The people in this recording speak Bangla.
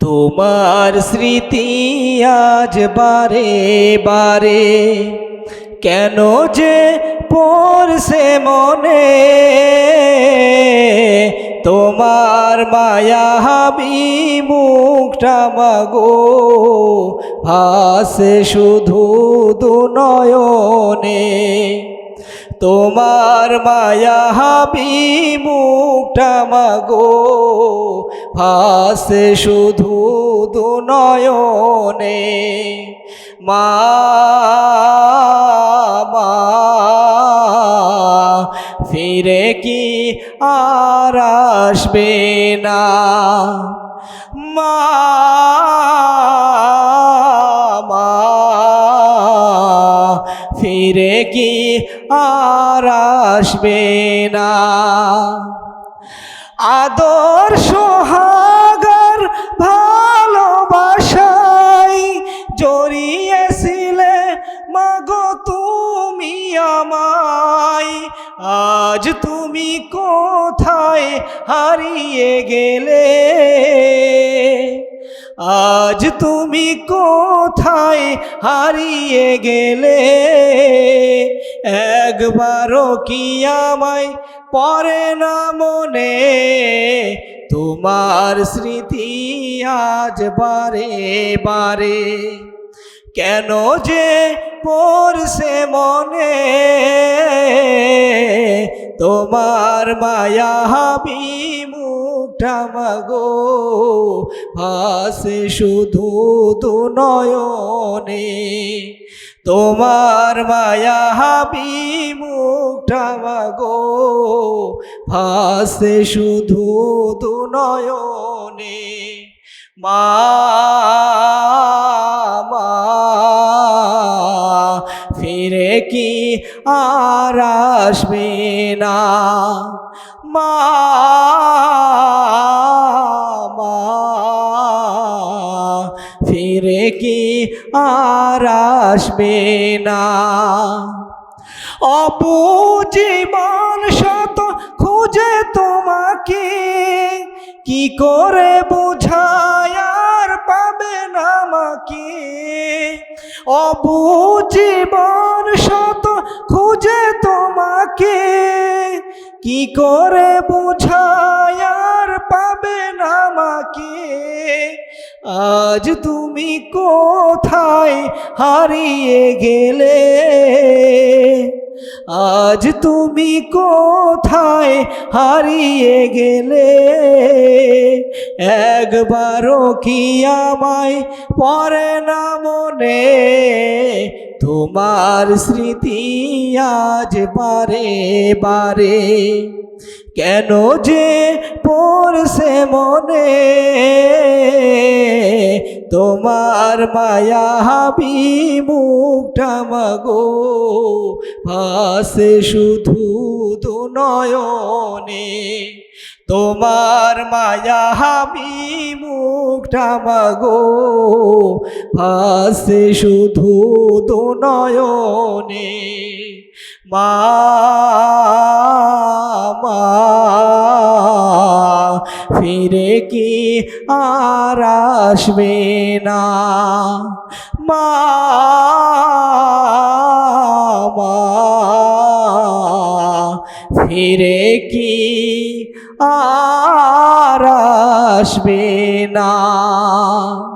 তোমার স্মৃতি আজ বারে বারে, কেন যে পড়ছে মনে? তোমার মায়া হাবি মুখটা মাগো, ভাসে শুধু দুনয়নে। তোমার মায়া হাবি মুখটা মাগো ভাসে শুধু দুনয়নে। মা মা, ফিরে কি আর আসবে না? মা, ফিরে কি আর আসবে না? আদর সোহাগার ভালোবাসাই জড়িয়েছিলে মাগো তুমি আমায়। আজ তুমি কোথায় হারিয়ে গেলে? আজ তুমি কোথায় হারিয়ে গেলে? একবারও কি আমায় পরে না মনে? তোমার স্মৃতি আজ বারে বারে। কেন যে পড়ছে মনে? তোমার মায়া হাবি মুখটা মাগো ভাসে শুধু দু নয়নে। তোমার মায়া হাবি মুখটা মাগো ভাসে শুধু দু নয়নে। মা ফিরে কি আর আসবে না? মা, ফিরে কি আর আসবে না? অপুজীবন শত খুঁজে তোমাকে, কি করে বোঝায় আর পাবে না আমাকে? অবুজীবন শত খুঁজে তোমাকে, কি করে বোঝায় আর পাবে না আমাকে? আজ তুমি কোথায় হারিয়ে গেলে? আজ তুমি কোথায় হারিয়ে গেলে? একবারও কি আমায় পরে না মনে? তোমার স্মৃতি আজ বারে বারে, কেন যে পড়ছে মনে? তোমার মায়া হাবি মুখটা মাগো, ভাসে শুধু দু নয়নে তোমার মায়া হাবি মুখটা মাগো ভাসে শুধু দু নয়নে মা ফিরে কি আর আসবে না? মা, ফিরে কি আর আসবে না?